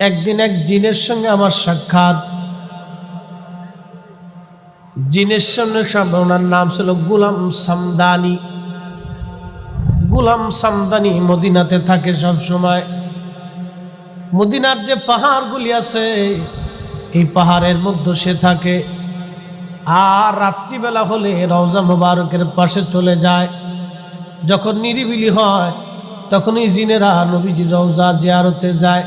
একদিন এক জিনের সঙ্গে আমার সাক্ষাৎ। জিনের সঙ্গে ওনার নাম ছিল গুলাম সামদানি। গুলাম সামদানি মদিনাতে থাকে সব সময় মদিনার যে পাহাড়গুলি আছে, এই পাহাড়ের মধ্যে সে থাকে। আর রাত্রিবেলা হলে রওজা মোবারকের পাশে চলে যায়। যখন নিরিবিলি হয়, তখনই জিনেরা নবীজি রওজা জিয়ারতে যায়।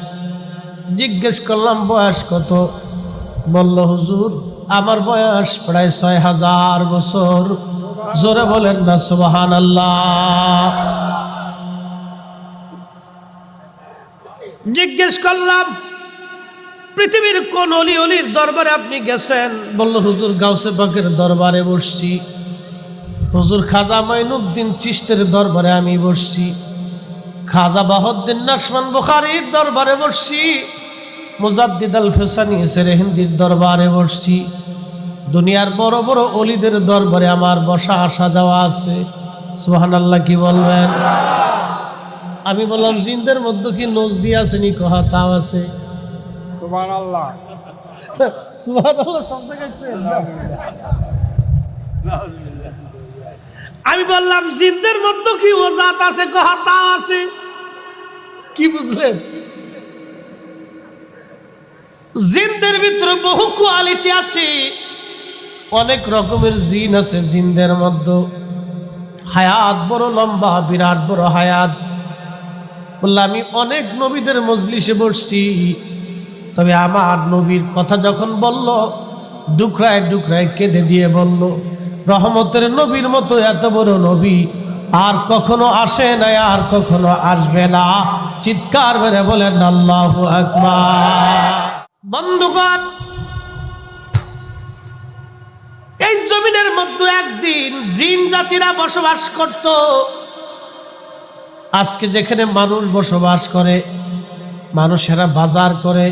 জিজ্ঞেস করলাম, বয়স কত? বলল, হুজুর, আমার বয়স প্রায় ছয় হাজার বছর। জোরে বলেন না সুবাহান আল্লাহ জিজ্ঞেস করলাম, পৃথিবীর কোন অলি অলির দরবারে আপনি গেছেন? বলল, হুজুর, গাউসে পাকের দরবারে বসছি। হুজুর, খাজা মাইনুদ্দিন চিস্তের দরবারে আমি বসছি। খাজা বাহদ্দিন নকশমান বুখারির দরবারে বসছি। মুজাদ্দিদ আল ফেসানি সেরেহিন্দির দরবারে বসছি। দুনিয়ার বড় বড় অলিদের দরবারে আমার বসা আসা যাওয়া আছে। সোহান আল্লাহ কি বলবেন? আমি বললাম জিন্দের মধ্যে কি নজদি আছে নি? কহা তাও আছে। আল্লাহ আল্লাহ আমি বললাম জিন্দের মধ্যে কি ওজাত আছে কহা তাও আছে। কি বুঝলেন? জিনদের ভিতরে বহু কোয়ালিটি আছে। অনেক রকমের জিন আছে জিনদের মধ্যে। হায়াত বড় লম্বা, বিরাট বড় হায়াত। বললাম, আমি অনেক নবীদের মজলিসে বসছি। তবে আমার নবীর কথা যখন বলল, ডুকরায় ডুকরায় কেঁদে দিয়ে বলল, রহমতের নবীর মতো এত বড় নবী আর কখনো আসে না আর কখনো আসবে না। চিৎকার মেরে বলেন, আল্লাহ আকবার। বন্ধুগণ, এই জমিনের মধ্যে একদিন জিন জাতিরা বসবাস করত। আজকে যেখানে মানুষ বসবাস করে, মানুষেরা বাজার করে,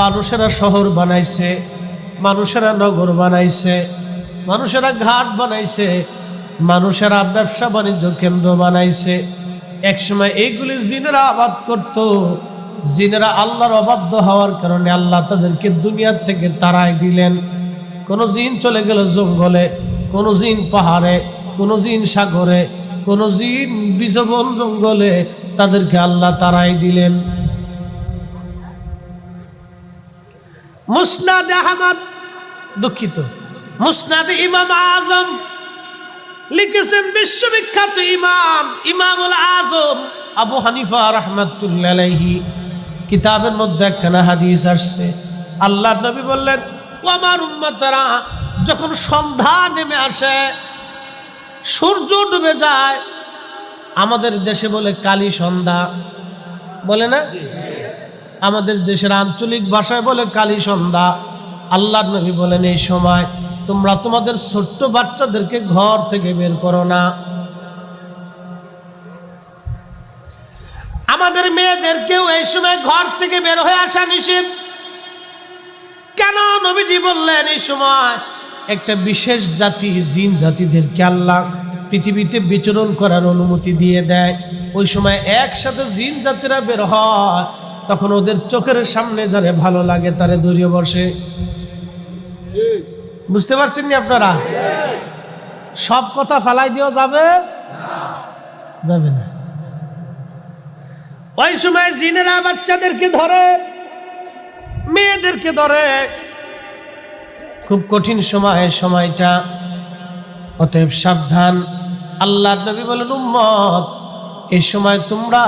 মানুষেরা শহর বানাইছে, মানুষেরা নগর বানাইছে, মানুষেরা ঘাট বানাইছে, মানুষেরা ব্যবসা বাণিজ্য কেন্দ্র বানাইছে। একসময় এইগুলি জিনেরা আবাদ করত। জিনেরা আল্লাহর অবাধ্য হওয়ার কারণে আল্লাহ তাদেরকে দুনিয়ার থেকে তাড়াই দিলেন। কোনো জিন চলে গেল জঙ্গলে, কোনো জিন পাহাড়ে, কোনো জিন সাগরে, কোনো জিন বিষবন জঙ্গলে তাদেরকে আল্লাহ তারাই দিলেন। মুসনাদ আহমদ দুঃখিত। মুসনাদ ইমাম আজম লিখেছেন বিশ্ববিখ্যাত ইমাম, ইমামুল আজম আবু হানিফা রহমতুল্লাহ কিতাবের মধ্যে একখানা হাদিস আসছে। আল্লাহ নবী বললেন, ও আমার উম্মতরা, যখন সন্ধ্যা নেমে আসে, সূর্য ডুবে যায়, আমাদের দেশে বলে কালী সন্ধ্যা। বলে না? আমাদের দেশের আঞ্চলিক ভাষায় বলে কালী সন্ধ্যা। আল্লাহ নবী বলেন, এই সময় তোমরা তোমাদের ছোট্ট বাচ্চাদেরকে ঘর থেকে বের করো না। আমাদের মেয়েদেরকেও এই সময় ঘর থেকে বের হয়ে আসা নিষেধ? কেন নবীজি বললেন এই সময়? একটা বিশেষ জাতি, জিন জাতিদেরকে আল্লাহ পৃথিবীতে বিচরণ করার অনুমতি দিয়ে দেয়। ওই সময় একসাথে জিন জাতিরা বের হয়। তখন ওদের চোখের সামনে যারে ভালো লাগে তারে দৌড়িয়ে বসে। বুঝতে পারছেন নি আপনারা? সব কথা ফালাই দেওয়া যাবে? যাবে না। ওই সময় জিনেরা বাচ্চাদেরকে ধরে, মেয়েদেরকে ধরে। খুব কঠিন সময়, সময়টা। অতএব সাবধান। আল্লাহ নবী বলেন, উম্মত, এই সময় তোমরা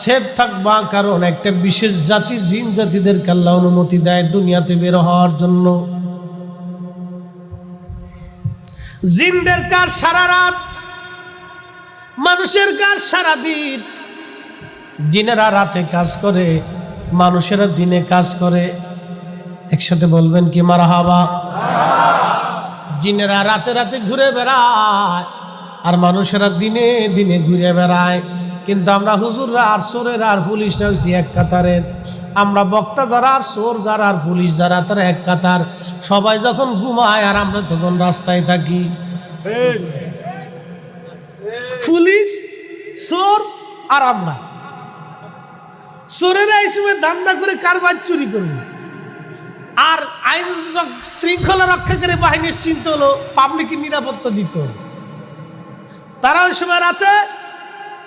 সেফ থাকবা, কারণ একটা বিশেষ জাতি, জিন জাতিদেরকে আল্লাহ অনুমতি দেয় দুনিয়াতে বের হওয়ার জন্য। জিনদের কাজ সারা রাত? মানুষের কাজ সারা দিন? জিনেরা রাতে কাজ করে মানুষেরা দিনে কাজ করে। একসাথে বলবেন কি মারা হাবা জিনেরা রাতে রাতে ঘুরে বেড়ায় আর মানুষেরা দিনে দিনে ঘুরে বেড়ায়। কিন্তু আমরা হুজুররা আর সোরের আর পুলিশরা হয়েছি এক কাতারের। আমরা বক্তা যারা আর সোর যারা আর পুলিশ যারা তারা এক কাতার। সবাই যখন ঘুমায় আর আমরা তখন রাস্তায় থাকি। পুলিশ সোর আর আমরা। চোরেরা সময় দান্দা করে কারবার চুরি করবে। আর আইন শৃঙ্খলা রক্ষাকারী বাহিনীর চিন্তা হলো পাবলিকের নিরাপত্তা দিত তারা ওই সময় রাতে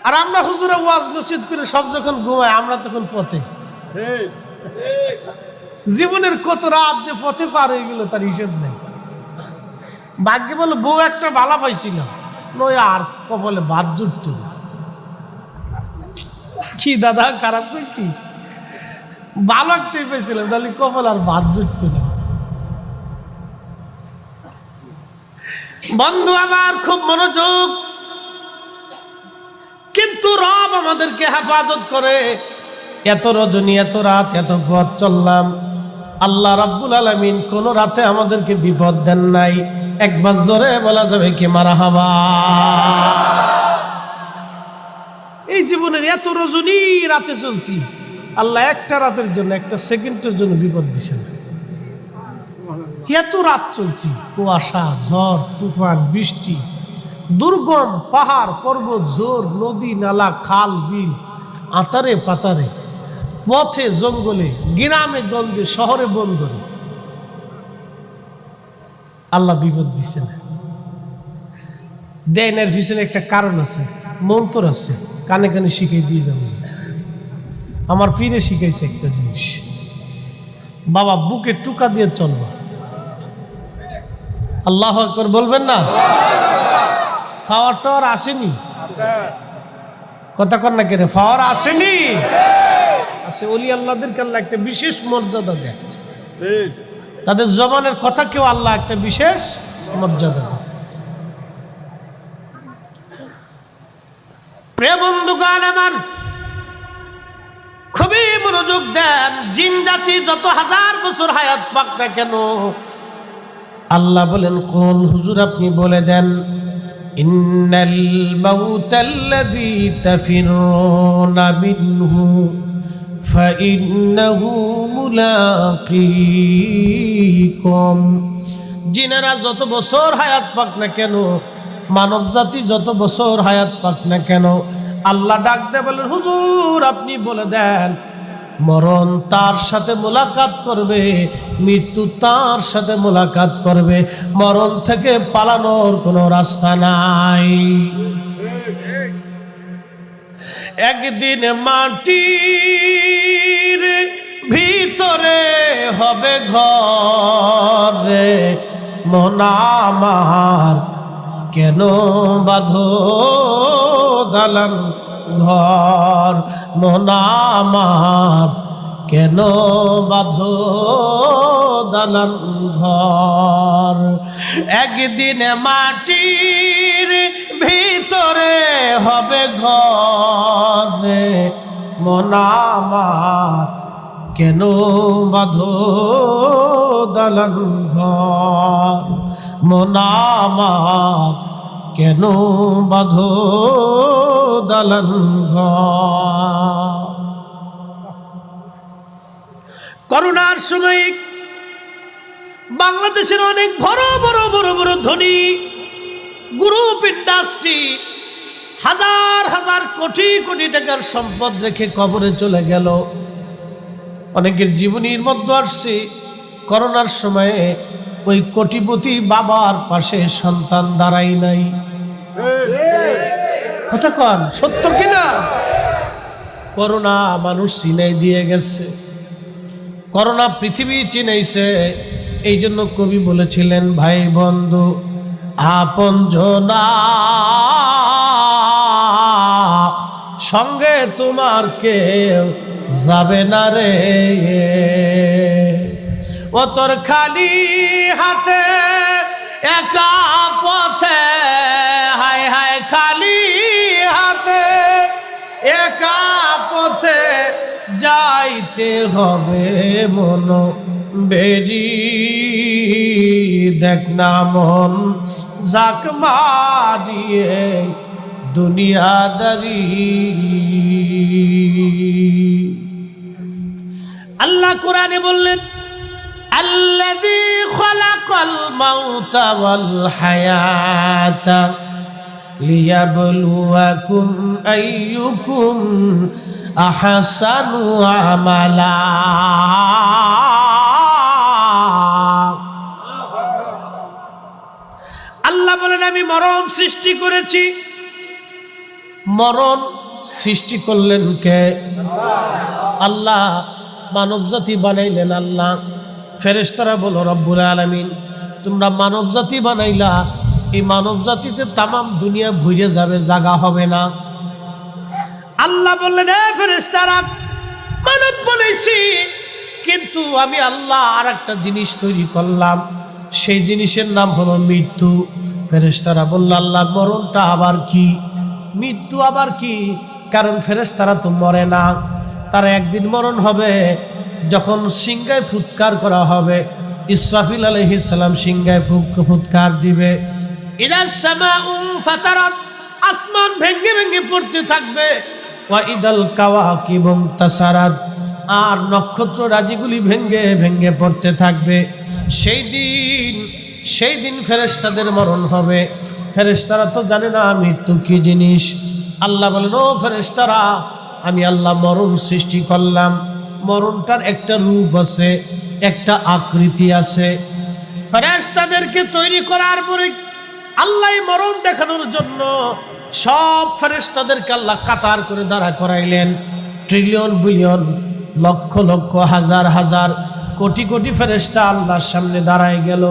আর আমরা হুজুরে ওয়াজ নসিদ করে সব যখন ঘুমায় আমরা তখন পথে। জীবনের কত রাত যে পথে পার হয়ে গেল তার হিসেব নেই। ভাগ্যে বলে বউ একটা ভালা পাইছিল নয় আর কপালে বাদ জুটত। কি দাদা, খারাপ কইছি? ভালো একটাই পেয়েছিলাম নাহলে কপাল আর বাদ জুটত না। বন্ধু, আমার খুব মনোযোগ। কিন্তু রব আমাদেরকে হেফাজত করে। এত রজনী, এত রাত, এত পথ চললাম। আল্লাহ রাব্বুল আলামিন কোন রাতে আমাদেরকে বিপদ দেন নাই। একবার জোরে বলা যাবে কি, মারা হাবা। জীবনের এত রজনী রাতে চলছি আল্লাহ একটা রাতের জন্য, একটা সেকেন্ডের জন্য বিপদ দিছেন। এত রাত চলছি, কুয়াশা, ঝড়, তুফান, বৃষ্টি, দুর্গম পাহাড়, পর্বত, জোর, নদী, নালা, খাল, বিল, আতারে পাতারে, পথে, জঙ্গলে, গ্রামে, গঞ্জে, শহরে, বন্দরে। আল্লাহ বিপদ দিছে না দেন এর পিছনে একটা কারণ আছে, মন্তর আছে। কানে কানে শিখাই দিয়ে যাব। আমার পীরে শিখাইছে একটা জিনিস। বাবা বুকে টুকা দিয়ে চলবা। আল্লাহ আকবর বলবেন না? পাওয়ার টাওয়ার আসেনি। কথা কর না কেন? পাওয়ার আসেনি। আসে অলি আল্লাহদেরকে আল্লাহ একটা বিশেষ মর্যাদা দেয়। তাদের জবানের কথা কেউ আল্লাহ একটা বিশেষ মর্যাদা দেয়। প্রিয় বন্ধুগান আমার, খুবই মনোযোগ দেন জিন জাতি যত হাজার বছর হায়াত পাক না কেন? আল্লাহ বলেন, কোন হুজুর আপনি বলে দেন, ইন্নাল মাউতাল্লাযী তাফিরুনা মিনহু, ফাইন্নাহু মুলাকিকুম। জিনেরা যত বছর হায়াত পাক না কেন মানব জাতি যত বছর হায়াত পাক না কেন, আল্লাহ ডাক দে বলেন, হুজুর, আপনি বলে দেন, মরণ তার সাথে মোলাকাত করবে, মৃত্যু তার সাথে মোলাকাত করবে, মরণ থেকে পালানোর কোনো রাস্তা নাই। একদিন মাটির ভিতরে হবে ঘরে মনামার কেন বাঁধো দালান ঘর? মনামার কেন বাঁধো দালান ঘর? একদিন মাটির ভিতরে হবে ঘরে মনামার কেন বাঁধো দালান ঘর? মনামার কেন বাঁধো দালান করোনার সময় বাংলাদেশের অনেক বড় বড় বড় বড় ধনী গ্রুপ ইন্ডাস্ট্রি হাজার হাজার কোটি কোটি টাকার সম্পদ রেখে কবরে চলে গেল। অনেকের জীবনীর মধ্যে আসছে করোনার সময়ে ওই কোটিপতি বাবার পাশে সন্তান দাঁড়াই নাই। কথা কন, সত্য কিনা? করোনা মানুষ চিনাই দিয়ে গেছে। করোনা পৃথিবী চিনাইছে। এই জন্য কবি বলেছিলেন, ভাই বন্ধু, আপন জনা, সঙ্গে তোমার কেউ যাবে না রে। ও তোর খালি হাতে একা পথে, হায় হায় খালি হাতে, একা পথে যাইতে হবে মন বেরি দেখ না মন জাক মারিয়ে দুনিয়াদারি। আল্লাহ কোরআনে বললেন الذي خلق الموت والحياة ليبلوكم أيكم আহসানু আমালা আল্লাহ বলেন আমি মরণ সৃষ্টি করেছি মরণ সৃষ্টি করলেন কে আল্লাহ মানব জাতি বানাইলেন আল্লাহ ফেরেশতারা বলো রব্বুল আলামিন, তোমরা মানব জাতি বানাইলা, এই মানব জাতিতে তামাম দুনিয়া ঘুরে যাবে, জাগা হবে না। আল্লাহ বললেন মানব বলেছি কিন্তু আমি আল্লাহ আর একটা জিনিস তৈরি করলাম। সেই জিনিসের নাম হলো মৃত্যু। ফেরেশতারা বলল আল্লাহ মরণটা আবার কি? মৃত্যু আবার কি? কারণ ফেরেশতারা তো মরে না। তার একদিন মরণ হবে যখন সিংহায় ফুৎকার করা হবে, ইসরাফিল আলহিস সালাম সিংহায় ফুৎকার দিবে। আসমান ভেঙ্গে ভেঙ্গে পড়তে থাকবে। ওয়া ইদাল কাওয়াকিবুম তাসারাত, আর নক্ষত্র রাজিগুলি ভেঙ্গে ভেঙ্গে পড়তে থাকবে। সেই দিন সেই দিন ফেরেশতাদের মরণ হবে। ফেরেশতারা তো জানে না মৃত্যু কি জিনিস। আল্লাহ বলেন, ও ফেরেশতারা, আমি আল্লাহ মরণ সৃষ্টি করলাম। মরণটার একটা রূপ আছে, একটা আকৃতি আছে। ফেরেস্তাদেরকে তৈরি করার পরে আল্লাহ মরণ দেখানোর জন্য সব ফেরেস্তাদেরকে আল্লাহ কাতার করে দাঁড়া করাইলেন। ট্রিলিয়ন, বিলিয়ন, লক্ষ লক্ষ, হাজার হাজার, কোটি কোটি ফেরেস্তা আল্লাহর সামনে দাঁড়ায় গেল।